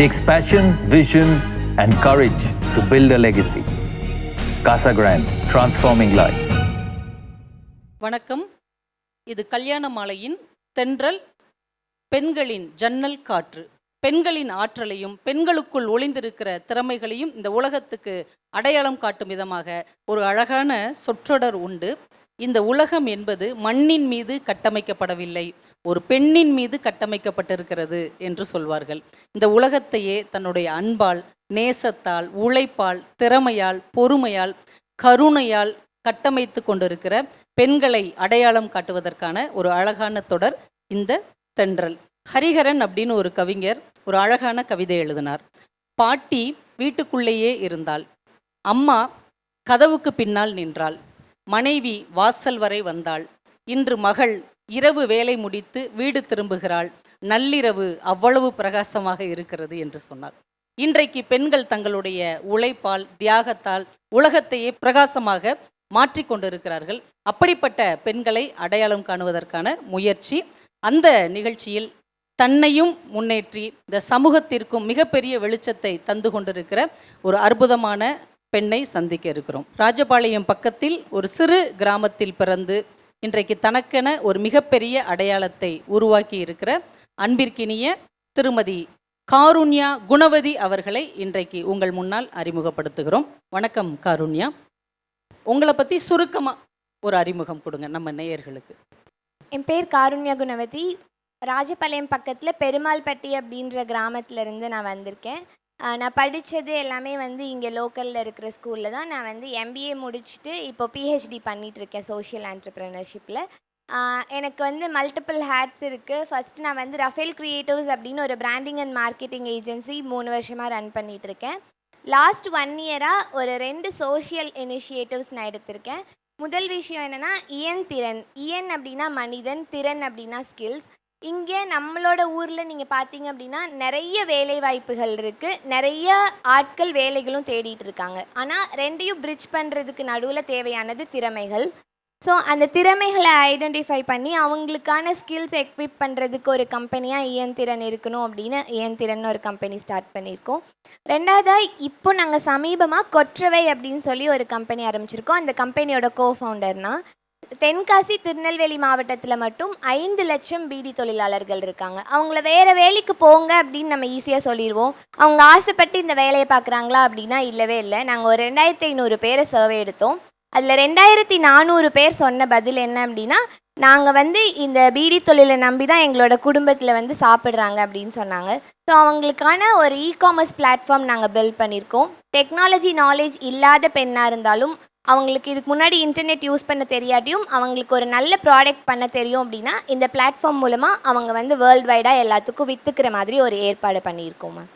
takes passion, vision, and courage to build a legacy. Casa Grande, transforming lives. வணக்கம் இது கல்யாண மாலையின் தென்றல் பெண்களின் ஜன்னல் காற்று பெண்களின் ஆற்றலையும் பெண்களுக்குள் ஒளிந்திருக்கிற திறமைகளையும் இந்த உலகத்துக்கு அடையாளம் காட்டும் விதமாக ஒரு அழகான சொற்றொடர் உண்டு இந்த உலகம் என்பது மண்ணின் மீது கட்டமைக்கப்படவில்லை ஒரு பெண்ணின் மீது கட்டமைக்கப்பட்டிருக்கிறது என்று சொல்வார்கள். இந்த உலகத்தையே தன்னுடைய அன்பால் நேசத்தால் உழைப்பால் திறமையால் பொறுமையால் கருணையால் கட்டமைத்து கொண்டிருக்கிற பெண்களை அடையாளம் காட்டுவதற்கான ஒரு அழகான தொடர் இந்த தென்றல். ஹரிஹரன் அப்படின்னு ஒரு கவிஞர் ஒரு அழகான கவிதை எழுதினார். பாட்டி வீட்டுக்குள்ளேயே இருந்தாள். அம்மா கதவுக்கு பின்னால் நின்றாள். மனைவி வாசல் வரை வந்தாள். இன்று மகள் இரவு வேலை முடித்து வீடு திரும்புகிறாள். நள்ளிரவு அவ்வளவு பிரகாசமாக இருக்கிறது என்று சொன்னார் இன்றைக்கு பெண்கள் தங்களுடைய உழைப்பால் தியாகத்தால் உலகத்தையே பிரகாசமாக மாற்றிக்கொண்டிருக்கிறார்கள் அப்படிப்பட்ட பெண்களை அடையாளம் காணுவதற்கான முயற்சி அந்த நிகழ்ச்சியில் தன்னையும் முன்னேற்றி இந்த சமூகத்திற்கும் மிகப்பெரிய வெளிச்சத்தை தந்து கொண்டிருக்கிற ஒரு அற்புதமான பெண்ணை சந்திக்க இருக்கிறோம். ராஜபாளையம் பக்கத்தில் ஒரு சிறு கிராமத்தில் பிறந்து இன்றைக்கு தனக்கென ஒரு மிகப்பெரிய அடையாளத்தை உருவாக்கி இருக்கிற அன்பிற்கினிய திருமதி காருண்யா குணவதி அவர்களை இன்றைக்கு உங்கள் முன்னால் அறிமுகப்படுத்துகிறோம். வணக்கம் காருண்யா. உங்களை பற்றி சுருக்கமாக ஒரு அறிமுகம் கொடுங்க நம்ம நேயர்களுக்கு. என் பேர் காருண்யா குணவதி. ராஜபாளையம் பக்கத்தில் பெருமாள்பட்டி அப்படின்ற கிராமத்துல இருந்து நான் வந்திருக்கேன். நான் படித்தது எல்லாமே வந்து இங்கே லோக்கலில் இருக்கிற ஸ்கூலில் தான். நான் வந்து எம்பிஏ முடிச்சுட்டு இப்போ பிஹெச்டி பண்ணிகிட்ருக்கேன் இருக்கேன் சோஷியல் ஆண்டர்ப்ரினர்ஷிப்பில் எனக்கு வந்து மல்டிபிள் ஹேட்ஸ் இருக்குது ஃபஸ்ட்டு நான் வந்து ரஃபேல் க்ரியேட்டிவ்ஸ் அப்படின்னு ஒரு பிராண்டிங் அண்ட் மார்க்கெட்டிங் ஏஜென்சி மூணு வருஷமாக ரன் பண்ணிகிட்ருக்கேன் லாஸ்ட் ஒன் இயராக ஒரு ரெண்டு சோஷியல் இனிஷியேட்டிவ்ஸ் நான் எடுத்திருக்கேன். முதல் விஷயம் என்னென்னா இயன் திறன். இயன் அப்படின்னா மனிதன் திறன் அப்படின்னா ஸ்கில்ஸ் இங்கே நம்மளோட ஊரில் நீங்கள் பார்த்தீங்க அப்படின்னா நிறைய வேலை வாய்ப்புகள் இருக்குது நிறைய ஆட்கள் வேலைகளும் தேடிட்டு இருக்காங்க. ஆனால் ரெண்டையும் பிரிட்ஜ் பண்ணுறதுக்கு நடுவில் தேவையானது திறமைகள். ஸோ அந்த திறமைகளை ஐடென்டிஃபை பண்ணி அவங்களுக்கான ஸ்கில்ஸ் எக்விப் பண்ணுறதுக்கு ஒரு கம்பெனியாக இயந்திரன் இருக்கணும் அப்படின்னு இயந்திரன் ஒரு கம்பெனி ஸ்டார்ட் பண்ணியிருக்கோம். ரெண்டாவதாக இப்போ நாங்கள் சமீபமாக கொற்றவை அப்படின்னு சொல்லி ஒரு கம்பெனி ஆரம்பிச்சிருக்கோம். அந்த கம்பெனியோட கோ ஃபவுண்டர்னால் தென்காசி திருநெல்வேலி மாவட்டத்தில் மட்டும் ஐந்து லட்சம் பீடி தொழிலாளர்கள் இருக்காங்க. அவங்கள வேறு வேலைக்கு போங்க அப்படின்னு நம்ம ஈஸியாக சொல்லிடுவோம். அவங்க ஆசைப்பட்டு இந்த வேலையை பார்க்குறாங்களா அப்படின்னா இல்லவே இல்லை. நாங்கள் ஒரு ரெண்டாயிரத்தி ஐநூறு பேரை சர்வே எடுத்தோம். அதில் ரெண்டாயிரத்தி நானூறு பேர் சொன்ன பதில் என்ன அப்படின்னா நாங்கள் வந்து இந்த பீடி தொழிலை நம்பி தான் எங்களோட குடும்பத்தில் வந்து சாப்பிட்றாங்க அப்படின்னு சொன்னாங்க. ஸோ அவங்களுக்கான ஒரு இ காமர்ஸ் பிளாட்ஃபார்ம் நாங்கள் பில்ட் பண்ணியிருக்கோம் டெக்னாலஜி நாலேஜ் இல்லாத பெண்ணாக இருந்தாலும் அவங்களுக்கு இதுக்கு முன்னாடி இன்டர்நெட் யூஸ் பண்ண தெரியாட்டியும் அவங்களுக்கு ஒரு நல்ல ப்ராடக்ட் பண்ண தெரியும் அப்படின்னா இந்த பிளாட்ஃபார்ம் மூலமாக அவங்க வந்து வேர்ல்டு வைடாக எல்லாத்துக்கும் விற்றுக்கிற மாதிரி ஒரு ஏற்பாடு பண்ணியிருக்கோம் மேம்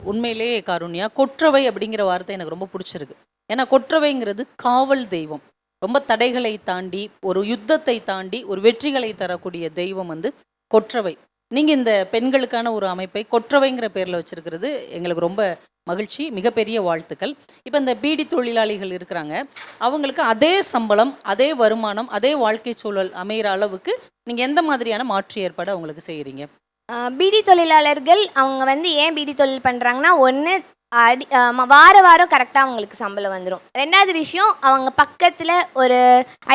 உண்மையிலேயே காருண்யா கொற்றவை அப்படிங்கிற வார்த்தை எனக்கு ரொம்ப பிடிச்சிருக்கு. ஏன்னா கொற்றவைங்கிறது காவல் தெய்வம். ரொம்ப தடைகளை தாண்டி ஒரு யுத்தத்தை தாண்டி ஒரு வெற்றிகளை தரக்கூடிய தெய்வம் வந்து கொற்றவை. நீங்கள் இந்த பெண்களுக்கான ஒரு அமைப்பை கொற்றவைங்கிற பேரில் வச்சிருக்கிறது எங்களுக்கு ரொம்ப மகிழ்ச்சி மிகப்பெரிய வாழ்த்துக்கள். இப்போ இந்த பீடி தொழிலாளிகள் இருக்கிறாங்க. அவங்களுக்கு அதே சம்பளம் அதே வருமானம் அதே வாழ்க்கை சூழல் அமைகிற அளவுக்கு நீங்கள் எந்த மாதிரியான மாற்று ஏற்பாடு அவங்களுக்கு செய்கிறீங்க பீடி தொழிலாளர்கள் அவங்க வந்து ஏன் பீடி தொழில் பண்ணுறாங்கன்னா ஒன்று அடி வார வாரம் கரெக்டாக அவங்களுக்கு சம்பளம் வந்துடும் ரெண்டாவது விஷயம் அவங்க பக்கத்தில் ஒரு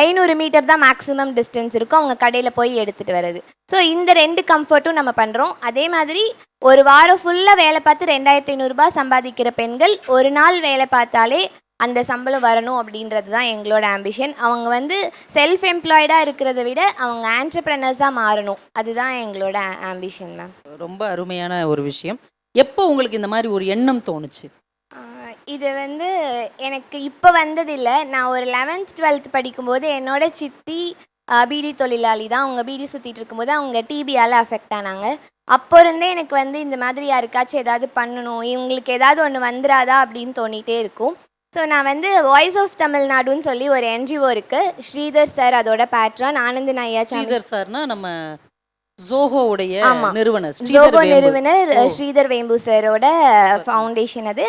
ஐநூறு மீட்டர் தான் மேக்ஸிமம் டிஸ்டன்ஸ் இருக்கும். அவங்க கடையில் போய் எடுத்துகிட்டு வர்றது. ஸோ இந்த ரெண்டு கம்ஃபர்ட்டும் நம்ம பண்ணுறோம் அதே மாதிரி ஒரு வாரம் ஃபுல்லாக வேலை பார்த்து ரெண்டாயிரத்தி ஐநூறுரூபா சம்பாதிக்கிற பெண்கள் ஒரு நாள் வேலை பார்த்தாலே அந்த சம்பளம் வரணும் அப்படின்றது தான் எங்களோட ஆம்பிஷன் அவங்க வந்து செல்ஃப் எம்ப்ளாய்டாக இருக்கிறத விட அவங்க ஆண்டர்பிரனர்ஸாக மாறணும். அதுதான் எங்களோட ஆம்பிஷன் மேம் ரொம்ப அருமையான ஒரு விஷயம். எப்போ உங்களுக்கு இந்த மாதிரி ஒரு எண்ணம் தோணுச்சு? இது வந்து எனக்கு இப்போ வந்ததில்லை. நான் ஒரு லெவன்த் டுவெல்த் படிக்கும்போது என்னோட சித்தி பீடி தொழிலாளி தான். அவங்க பீடி சுற்றிட்டு இருக்கும்போது அவங்க டிபியால் அஃபெக்ட் ஆனாங்க. அப்போ இருந்தே எனக்கு வந்து இந்த மாதிரி யாருக்காச்சும் ஏதாவது பண்ணணும் இவங்களுக்கு ஏதாவது ஒன்று வந்துடாதா அப்படின்னு தோணிகிட்டே இருக்கும். ஸோ நான் வந்து வாய்ஸ் ஆஃப் தமிழ்நாடுன்னு சொல்லி ஒரு என்ஜிஓ இருக்குது ஸ்ரீதர் சார் அதோட பேட்ரான் ஆனந்த் ஐயா ஸ்ரீதர் சார்னா நம்ம ஜோஹோவுடைய ஆமா. நிறுவனர் ஜோகோ. நிறுவனர். ஸ்ரீதர் வேம்பு சாரோட ஃபவுண்டேஷன் அது.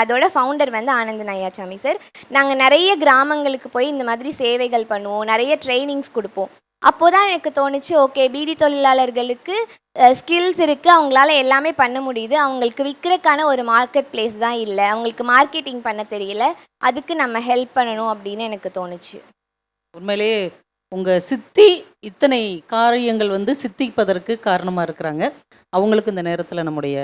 அதோட ஃபவுண்டர் வந்து ஆனந்த் நையாச்சாமி சார். நாங்கள் நிறைய கிராமங்களுக்கு போய் இந்த மாதிரி சேவைகள் பண்ணுவோம். நிறைய ட்ரைனிங்ஸ் கொடுப்போம். அப்போ தான் எனக்கு தோணுச்சு ஓகே பீடி தொழிலாளர்களுக்கு ஸ்கில்ஸ் இருக்குது அவங்களால எல்லாமே பண்ண முடியுது. அவங்களுக்கு விற்கிறதுக்கான ஒரு மார்க்கெட் பிளேஸ் தான் இல்லை. அவங்களுக்கு மார்க்கெட்டிங் பண்ண தெரியல. அதுக்கு நம்ம ஹெல்ப் பண்ணணும் அப்படின்னு எனக்கு தோணுச்சு. உண்மையிலேயே உங்கள் சித்தி இத்தனை காரியங்கள் வந்து சித்திப்பதற்கு காரணமாக இருக்கிறாங்க. அவங்களுக்கு இந்த நேரத்தில் நம்முடைய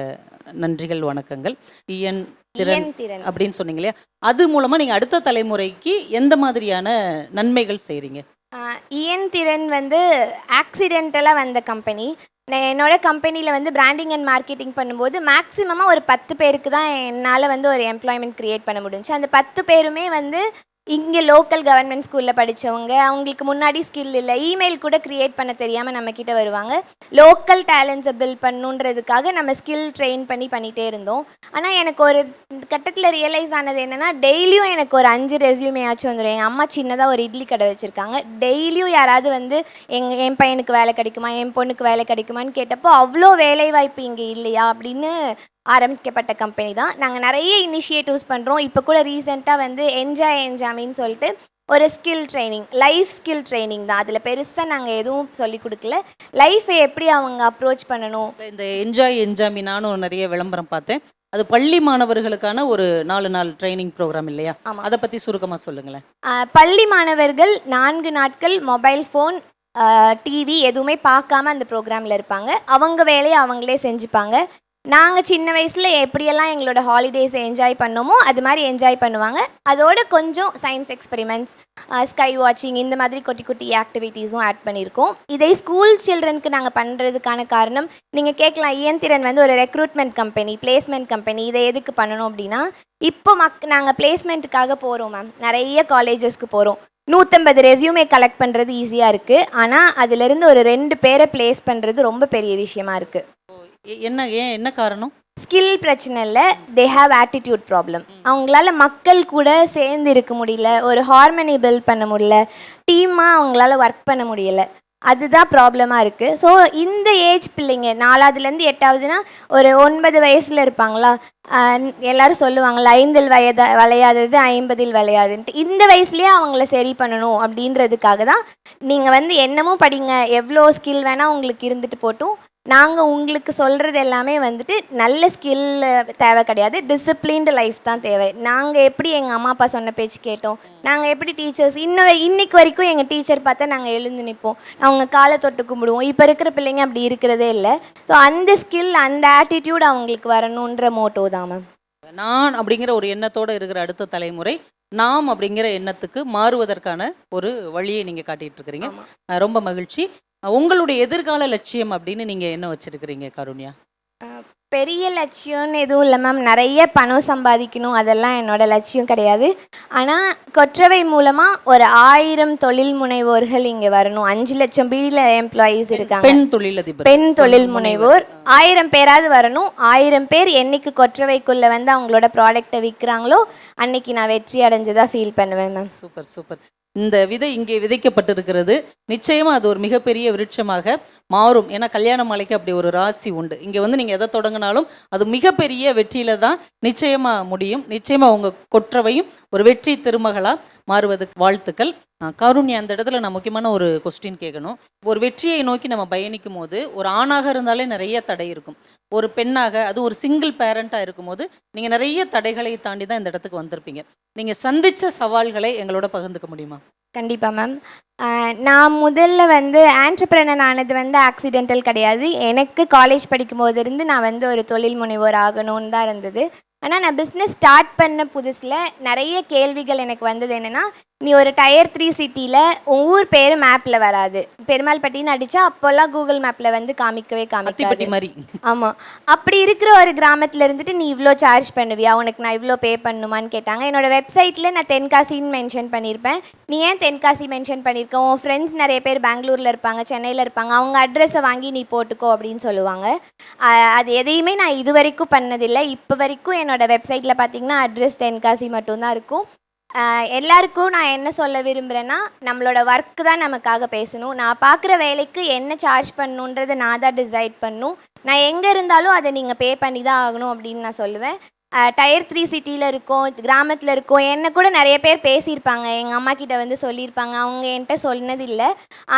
நன்றிகள் வணக்கங்கள். இயன் திறன் திறன். அப்படின்னு சொன்னீங்க இல்லையா? அது மூலமாக நீங்கள் அடுத்த தலைமுறைக்கு எந்த மாதிரியான நன்மைகள் செய்கிறீங்க இயன் திறன் வந்து ஆக்சிடென்டலாக வந்த கம்பெனி என்னோட கம்பெனியில் வந்து பிராண்டிங் அண்ட் மார்க்கெட்டிங் பண்ணும்போது மேக்ஸிமமாக ஒரு பத்து பேருக்கு தான் என்னால் வந்து ஒரு எம்ப்ளாய்மெண்ட் க்ரியேட் பண்ண முடிஞ்சுச்சு. அந்த பத்து பேருமே வந்து இங்கே லோக்கல் கவர்மெண்ட் ஸ்கூலில் படித்தவங்க அவங்களுக்கு முன்னாடி ஸ்கில் இல்லை இமெயில் கூட க்ரியேட் பண்ண தெரியாமல் நம்மக்கிட்ட வருவாங்க. லோக்கல் டேலண்ட்ஸை பில்ட் பண்ணுன்றதுக்காக நம்ம ஸ்கில் ட்ரெயின் பண்ணி பண்ணிகிட்டே இருந்தோம். ஆனால் எனக்கு ஒரு கட்டத்தில் ரியலைஸ் ஆனது என்னென்னா டெய்லியும் எனக்கு ஒரு அஞ்சு ரெஸ்யூமே ஆச்சும் வந்துடும் எங்கள் அம்மா சின்னதாக ஒரு இட்லி கடை வச்சுருக்காங்க. டெய்லியும் யாராவது வந்து எங் என் பையனுக்கு வேலை கிடைக்குமா என் பொண்ணுக்கு வேலை கிடைக்குமான்னு கேட்டப்போ அவ்வளோ வேலைவாய்ப்பு இங்கே இல்லையா? அப்படின்னு ஆரம்பிக்கப்பட்ட கம்பெனி தான். நாங்கள் நிறைய இனிஷியேட்டிவ்ஸ் பண்ணுறோம் இப்போ கூட ரீசெண்டாக வந்து என்ஜாய் என்ஜாமின்னு சொல்லிட்டு ஒரு skill training life skill training தான். அதில் பெருசாக நாங்கள் எதுவும் சொல்லி கொடுக்கல. லைஃப்பை எப்படி அவங்க அப்ரோச் பண்ணணும்? இந்த என்ஜாய் என்ஜாமி நானும் நிறைய விளம்பரம் பார்த்தேன். அது பள்ளி மாணவர்களுக்கான ஒரு நாலு நாள் ட்ரைனிங் ப்ரோக்ராம் இல்லையா? ஆமா. அதை பற்றி சுருக்கமாக சொல்லுங்களேன். பள்ளி மாணவர்கள் நான்கு நாட்கள் மொபைல் ஃபோன் டிவி எதுவுமே பார்க்காம அந்த ப்ரோக்ராமில் இருப்பாங்க. அவங்க வேலையை அவங்களே செஞ்சுப்பாங்க. நாங்கள் சின்ன வயசில் எப்படியெல்லாம் எங்களோட ஹாலிடேஸை என்ஜாய் பண்ணோமோ அது மாதிரி என்ஜாய் பண்ணுவாங்க. அதோட கொஞ்சம் சயின்ஸ் எக்ஸ்பெரிமெண்ட்ஸ் ஸ்கை வாட்சிங் இந்த மாதிரி குட்டி குட்டி ஆக்டிவிட்டீஸும் ஆட் பண்ணியிருக்கோம். இதை ஸ்கூல் சில்ட்ரனுக்கு நாங்கள் பண்ணுறதுக்கான காரணம் நீங்கள் கேட்கலாம் இயந்திரன் வந்து ஒரு ரெக்ரூட்மெண்ட் கம்பெனி பிளேஸ்மெண்ட் கம்பெனி இதை எதுக்கு பண்ணணும் அப்படின்னா இப்போ மக் நாங்கள் பிளேஸ்மெண்ட்டுக்காக போகிறோம் மேம் நிறைய காலேஜஸ்க்கு போகிறோம் நூற்றம்பது ரெஸ்யூமே கலெக்ட் பண்ணுறது ஈஸியாக இருக்குது ஆனால் அதிலிருந்து ஒரு ரெண்டு பேரை ப்ளேஸ் பண்ணுறது ரொம்ப பெரிய விஷயமா இருக்குது என்ன ஏன் என்ன காரணம்? ஸ்கில் பிரச்சனை இல்லை. தே ஹாவ் ஆட்டிடியூட் ப்ராப்ளம் அவங்களால மக்கள் கூட சேர்ந்து இருக்க முடியல. ஒரு ஹார்மனி பில்ட் பண்ண முடியல. டீமாக அவங்களால ஒர்க் பண்ண முடியல. அதுதான் ப்ராப்ளமாக இருக்குது ஸோ இந்த ஏஜ் பிள்ளைங்க நாலாவதுலேருந்து எட்டாவதுனா ஒரு ஒன்பது வயசில் இருப்பாங்களா? எல்லாரும் சொல்லுவாங்கள்ல ஐந்தில் வயத விளையாதது ஐம்பதில் விளையாதுன்ட்டு. இந்த வயசுலேயே அவங்கள சரி பண்ணணும் அப்படின்றதுக்காக தான் நீங்கள் வந்து என்னமும் படிங்க. எவ்வளோ ஸ்கில் வேணால் உங்களுக்கு இருந்துட்டு போட்டும். நாங்கள் உங்களுக்கு சொல்கிறது எல்லாமே வந்துட்டு நல்ல ஸ்கில் தேவை கிடையாது. டிசிப்ளின்டு லைஃப் தான் தேவை. நாங்கள் எப்படி எங்கள் அம்மா அப்பா சொன்ன பேச்சு கேட்டோம். நாங்கள் எப்படி டீச்சர்ஸ் இன்ன இன்னைக்கு வரைக்கும் எங்கள் டீச்சர் பார்த்தா நாங்கள் எழுந்து நிற்போம் அவங்க காலை தொட்டு கும்பிடுவோம். இப்போ இருக்கிற பிள்ளைங்க அப்படி இருக்கிறதே இல்லை. ஸோ அந்த ஸ்கில் அந்த ஆட்டிடியூட் அவங்களுக்கு வரணுன்ற மோட்டோ தான் மேம் நான் அப்படிங்கிற ஒரு எண்ணத்தோட இருக்கிற அடுத்த தலைமுறை நாம் அப்படிங்கிற எண்ணத்துக்கு மாறுவதற்கான ஒரு வழியை நீங்கள் காட்டிட்டு இருக்கிறீங்க. ரொம்ப மகிழ்ச்சி. உங்களுடைய எதிர்கால லட்சியம் அப்படின்னு நீங்கள் என்ன வச்சிருக்கிறீங்க கருண்யா? பெரிய லட்சியம்னு எதுவும் இல்லை மேம் நிறைய பணம் சம்பாதிக்கணும். அதெல்லாம் என்னோட லட்சியம் கிடையாது. ஆனால் கொற்றவை மூலமாக ஒரு ஆயிரம் தொழில் முனைவோர்கள் இங்கே வரணும். அஞ்சு லட்சம் பிடியில் எம்ப்ளாயீஸ் இருக்காங்க. பெண் தொழிலதிபர். பெண் தொழில் முனைவோர். ஆயிரம் பேராவது வரணும். ஆயிரம் பேர் என்னைக்கு கொற்றவைக்குள்ளே வந்து அவங்களோட ப்ராடக்டை விற்கிறாங்களோ அன்னைக்கு நான் வெற்றி அடைஞ்சதா ஃபீல் பண்ணுவேன் மேம் சூப்பர் சூப்பர். இந்த விதை இங்கே விதைக்கப்பட்டிருக்கிறது. நிச்சயமாக அது ஒரு மிகப்பெரிய விருட்சமாக மாறும். ஏன்னா கல்யாண மாலைக்கு அப்படி ஒரு ராசி உண்டு. இங்கே வந்து நீங்கள் எதை தொடங்கினாலும் அது மிகப்பெரிய வெற்றியில தான் நிச்சயமாக முடியும். நிச்சயமாக உங்கள் கொற்றவையும் ஒரு வெற்றி திருமகளாக மாறுவதற்கு வாழ்த்துக்கள். கருண் அந்த இடத்துல நான் முக்கியமான ஒரு கொஸ்டின் கேட்கணும். ஒரு வெற்றியை நோக்கி நம்ம பயணிக்கும் போது ஒரு ஆணாக இருந்தாலே நிறைய தடை இருக்கும். ஒரு பெண்ணாக அது ஒரு சிங்கிள் பேரண்ட்டாக இருக்கும்போது நீங்கள் நிறைய தடைகளை தாண்டி தான் இந்த இடத்துக்கு வந்திருப்பீங்க. நீங்கள் சந்தித்த சவால்களை எங்களோட பகிர்ந்துக்க முடியுமா? கண்டிப்பாக மேம் நான் முதல்ல வந்து ஆண்டர்பிரனர் ஆனது வந்து ஆக்சிடென்டல் கிடையாது. எனக்கு காலேஜ் படிக்கும்போது இருந்து நான் வந்து ஒரு தொழில் முனைவோர் ஆகணும்னு தான் இருந்தது. ஆனால் நான் பிஸ்னஸ் ஸ்டார்ட் பண்ண புதுசில் நிறைய கேள்விகள் எனக்கு வந்தது என்னென்னா நீ ஒரு டயர் த்ரீ சிட்டியில் உன் ஊர் பேர் மேப்பில் வராது. பெருமாள்பட்டின்னு அடித்தா அப்போல்லாம் கூகுள் மேப்பில் வந்து காமிக்கவே காமிக்காது. மாதிரி. ஆமாம் அப்படி இருக்கிற ஒரு கிராமத்தில் இருந்துட்டு நீ இவ்வளோ சார்ஜ் பண்ணுவியா? உனக்கு நான் இவ்வளோ பே பண்ணுமான்னு கேட்டாங்க. என்னோட வெப்சைட்டில் நான் தென்காசின்னு மென்ஷன் பண்ணியிருப்பேன் நீ ஏன் தென்காசி மென்ஷன் பண்ணியிருக்க உன் ஃப்ரெண்ட்ஸ் நிறைய பேர் பெங்களூரில் இருப்பாங்க சென்னையில் இருப்பாங்க. அவங்க அட்ரஸை வாங்கி நீ போட்டுக்கோ அப்படின்னு சொல்லுவாங்க. அது எதையுமே நான் இது வரைக்கும் பண்ணதில்லை. இப்போ வரைக்கும் என்னோட வெப்சைட்டில் பார்த்தீங்கன்னா அட்ரஸ் தென்காசி மட்டும்தான் இருக்கும். எல்லாருக்கும் நான் என்ன சொல்ல விரும்புகிறேன்னா நம்மளோட ஒர்க்கு தான் நமக்காக பேசணும். நான் பார்க்குற வேலைக்கு என்ன சார்ஜ் பண்ணணுன்றதை நான் தான் டிசைட் பண்ணும். நான் எங்கே இருந்தாலும் அதை நீங்கள் பே பண்ணி தான் ஆகணும் அப்படின்னு நான் சொல்லுவேன். டயர் த்ரீ சிட்டியில் இருக்கோம் கிராமத்தில் இருக்கோம். என்ன கூட நிறைய பேர் பேசியிருப்பாங்க. எங்கள் அம்மா கிட்ட வந்து சொல்லியிருப்பாங்க. அவங்க என்கிட்ட சொன்னதில்லை.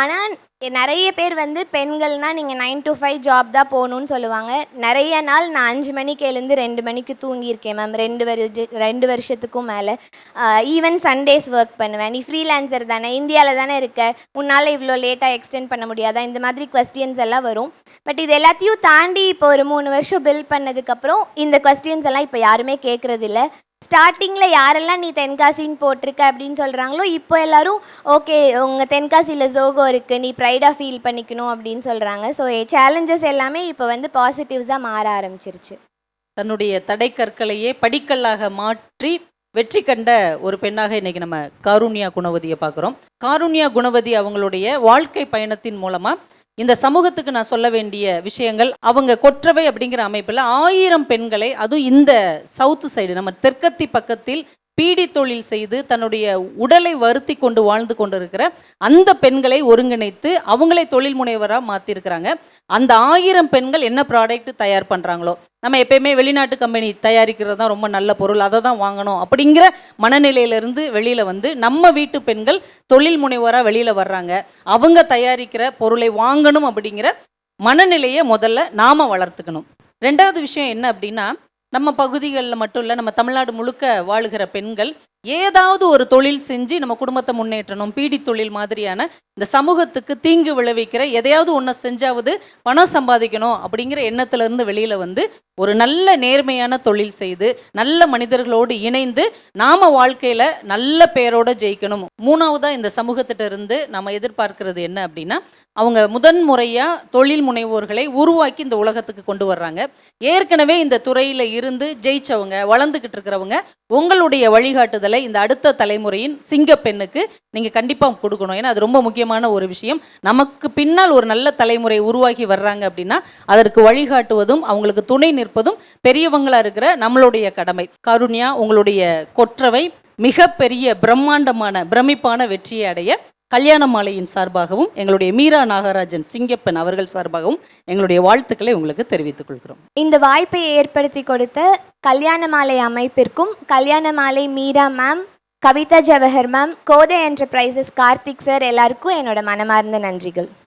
ஆனால் நிறைய பேர் வந்து பெண்கள்னால் நீங்கள் நைன் டு ஃபைவ் ஜாப் தான் போகணும்னு சொல்லுவாங்க. நிறைய நாள் நான் அஞ்சு மணிக்கு எழுந்து ரெண்டு மணிக்கு தூங்கியிருக்கேன் மேம் ரெண்டு வரு ரெண்டு வருஷத்துக்கும் மேலே. ஈவன் சண்டேஸ் ஒர்க் பண்ணுவேன். நீ ஃப்ரீலான்சர் தானே இந்தியாவில் தானே இருக்க. உன்னால் இவ்வளோ லேட்டாக எக்ஸ்டெண்ட் பண்ண முடியாதா? இந்த மாதிரி கொஸ்டின்ஸ் எல்லாம் வரும். பட் இது எல்லாத்தையும் தாண்டி இப்போ ஒரு மூணு வருஷம் பில் பண்ணதுக்கப்புறம் இந்த கொஸ்டின்ஸ் எல்லாம் இப்போ யாருமே கேட்குறதில்ல ஸ்டார்டிங்கில் யாரெல்லாம் நீ தென்காசின்னு போட்டிருக்க அப்படின்னு சொல்கிறாங்களோ இப்போ எல்லாரும் ஓகே உங்கள் தென்காசியில் ஜோகோ இருக்குது நீ ப்ரைடாக ஃபீல் பண்ணிக்கணும் அப்படின்னு சொல்கிறாங்க ஸோ சேலஞ்சஸ் எல்லாமே இப்போ வந்து பாசிட்டிவ்ஸாக மாற ஆரம்பிச்சிருச்சு. தன்னுடைய தடை கற்களையே படிக்கல்லாக மாற்றி வெற்றி கண்ட ஒரு பெண்ணாக இன்னைக்கு நம்ம காருண்யா குணவதியை பார்க்குறோம். காருண்யா குணவதி அவங்களுடைய வாழ்க்கை பயணத்தின் மூலமாக இந்த சமூகத்துக்கு நான் சொல்ல வேண்டிய விஷயங்கள் அவங்க கொற்றவை அப்படிங்கிற அமைப்பில் ஆயிரம் பெண்களை அதுவும் இந்த சவுத்து சைடு நம்ம தெற்கத்தி பக்கத்தில் பீடி தொழில் செய்து தன்னுடைய உடலை வருத்தி கொண்டு வாழ்ந்து கொண்டிருக்கிற அந்த பெண்களை ஒருங்கிணைத்து அவங்களே தொழில் முனைவராக மாற்றிருக்கிறாங்க அந்த ஆயிரம் பெண்கள் என்ன ப்ராடக்ட் தயார் பண்ணுறாங்களோ நம்ம எப்பயுமே வெளிநாட்டு கம்பெனி தயாரிக்கிறது தான் ரொம்ப நல்ல பொருள் அதை தான் வாங்கணும் அப்படிங்கிற மனநிலையிலிருந்து வெளியில் வந்து நம்ம வீட்டு பெண்கள் தொழில் முனைவராக வெளியில் வர்றாங்க. அவங்க தயாரிக்கிற பொருளை வாங்கணும் அப்படிங்கிற மனநிலையை முதல்ல நாம் வளர்த்துக்கணும். ரெண்டாவது விஷயம் என்ன அப்படின்னா நம்ம பகுதிகளில் மட்டும் இல்லை நம்ம தமிழ்நாடு முழுக்க வாழுகிற பெண்கள் ஏதாவது ஒரு தொழில் செஞ்சு நம்ம குடும்பத்தை முன்னேற்றணும் பீடி தொழில் மாதிரியான இந்த சமூகத்துக்கு தீங்கு விளைவிக்கிற எதையாவது ஒன்றை செஞ்சாவது பணம் சம்பாதிக்கணும் அப்படிங்கிற எண்ணத்திலிருந்து வெளியில் வந்து ஒரு நல்ல நேர்மையான தொழில் செய்து நல்ல மனிதர்களோடு இணைந்து நாம் வாழ்க்கையில் நல்ல பேரோட ஜெயிக்கணும். மூணாவதாக இந்த சமூகத்திட்ட இருந்து நம்ம எதிர்பார்க்கிறது என்ன அப்படின்னா அவங்க முதன் முறையாக தொழில் முனைவோர்களை உருவாக்கி இந்த உலகத்துக்கு கொண்டு வர்றாங்க. ஏற்கனவே இந்த துறையில் இருந்து ஜெயிச்சவங்க வளர்ந்துக்கிட்டு இருக்கிறவங்க உங்களுடைய வழிகாட்டுதலை இந்த அடுத்த தலைமுறையின் சிங்க பெண்ணுக்கு நீங்கள் கண்டிப்பாக கொடுக்கணும். ஏன்னா அது ரொம்ப முக்கியமான ஒரு விஷயம். நமக்கு பின்னால் ஒரு நல்ல தலைமுறை உருவாகி வர்றாங்க அப்படின்னா அதற்கு வழிகாட்டுவதும் அவங்களுக்கு துணை நிற்பதும் பெரியவங்களா இருக்கிற நம்மளுடைய கடமை. கருண்யா உங்களுடைய கொற்றவை மிகப்பெரிய பிரம்மாண்டமான பிரமிப்பான வெற்றியை அடைய கல்யாண மாலையின் சார்பாகவும் எங்களுடைய மீரா நாகராஜன் சிங்கப்பன் அவர்கள் சார்பாகவும் எங்களுடைய வாழ்த்துக்களை உங்களுக்கு தெரிவித்துக் கொள்கிறோம். இந்த வாய்ப்பை ஏற்படுத்தி கொடுத்த கல்யாண மாலை அமைப்பிற்கும் கல்யாண மாலை Meera ma'am Kavitha Jawahar ma'am Kothai Enterprises Karthik sir எல்லாருக்கும் என்னோட மனமார்ந்த நன்றிகள்.